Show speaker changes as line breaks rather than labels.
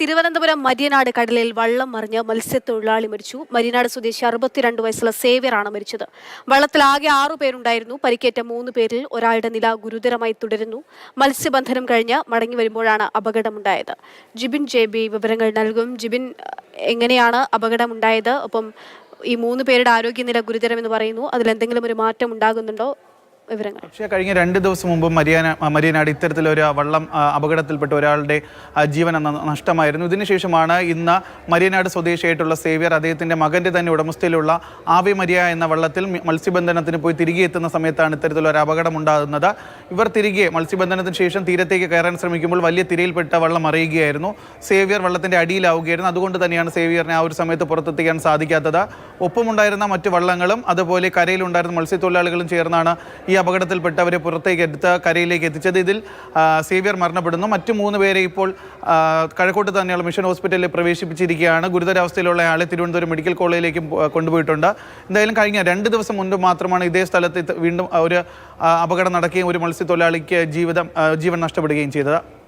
തിരുവനന്തപുരം മരിയനാട് കടലിൽ വള്ളം മറിഞ്ഞ് മത്സ്യത്തൊഴിലാളി മരിച്ചു. മര്യനാട് സ്വദേശി അറുപത്തിരണ്ട് വയസ്സുള്ള സേവ്യറാണ് മരിച്ചത്. വള്ളത്തിൽ ആകെ ആറു പേരുണ്ടായിരുന്നു. പരിക്കേറ്റ മൂന്ന് പേരിൽ ഒരാളുടെ നില ഗുരുതരമായി തുടരുന്നു. മത്സ്യബന്ധനം കഴിഞ്ഞ് മടങ്ങി വരുമ്പോഴാണ് അപകടമുണ്ടായത്. ജിബിൻ ജെ ബി വിവരങ്ങൾ നൽകും. ജിബിൻ എങ്ങനെയാണ് അപകടമുണ്ടായത്? ഒപ്പം ഈ മൂന്ന് പേരുടെ ആരോഗ്യനില ഗുരുതരമെന്ന് പറയുന്നു. അതിലെന്തെങ്കിലും ഒരു മാറ്റം ഉണ്ടാകുന്നുണ്ടോ വിവരങ്ങൾ.
പക്ഷേ കഴിഞ്ഞ രണ്ട് ദിവസം മുമ്പ് മരിയാന മരിയനാട് ഇത്തരത്തിലൊരു വള്ളം അപകടത്തിൽപ്പെട്ട ഒരാളുടെ ജീവൻ നഷ്ടമായിരുന്നു. ഇതിനുശേഷമാണ് ഇന്ന് മരിയനാട് സ്വദേശിയായിട്ടുള്ള സേവ്യർ അദ്ദേഹത്തിന്റെ മകന്റെ തന്നെ ഉടമസ്ഥയിലുള്ള ആവി മരിയ എന്ന വള്ളത്തിൽ മത്സ്യബന്ധനത്തിന് പോയി തിരികെ എത്തുന്ന സമയത്താണ് ഇത്തരത്തിലൊരു അപകടം ഉണ്ടാകുന്നത് ഇവർ തിരികെ മത്സ്യബന്ധനത്തിന് ശേഷം തീരത്തേക്ക് കയറാൻ ശ്രമിക്കുമ്പോൾ വലിയ തിരയിൽപ്പെട്ട വള്ളം അറിയുകയായിരുന്നു സേവ്യർ വള്ളത്തിന്റെ അടിയിലാവുകയായിരുന്നു. അതുകൊണ്ട് തന്നെയാണ് സേവ്യറിനെ ആ ഒരു സമയത്ത് പുറത്തെത്തിക്കാൻ സാധിക്കാത്തത്. ഒപ്പമുണ്ടായിരുന്ന മറ്റു വള്ളങ്ങളും അതുപോലെ കരയിലുണ്ടായിരുന്ന മത്സ്യത്തൊഴിലാളികളും ചേർന്നാണ് ഈ അപകടത്തിൽപ്പെട്ടവരെ പുറത്തേക്ക് എടുത്ത് കരയിലേക്ക് എത്തിച്ചത് ഇതിൽ സേവിയർ മരണപ്പെടുന്നു. മറ്റു മൂന്ന് പേരെ ഇപ്പോൾ കഴക്കൂട്ട് തന്നെയുള്ള മിഷൻ ഹോസ്പിറ്റലിൽ പ്രവേശിപ്പിച്ചിരിക്കുകയാണ്. ഗുരുതരാവസ്ഥയിലുള്ള ആളെ തിരുവനന്തപുരം മെഡിക്കൽ കോളേജിലേക്ക് കൊണ്ടുപോയിട്ടുണ്ട്. എന്തായാലും കഴിഞ്ഞ രണ്ട് ദിവസം മുൻപ് മാത്രമാണ് ഇതേ സ്ഥലത്ത് വീണ്ടും ഒരു അപകടം നടക്കുകയും ഒരു മത്സ്യത്തൊഴിലാളിക്ക് ജീവിതം ജീവൻ നഷ്ടപ്പെടുകയും ചെയ്തത്.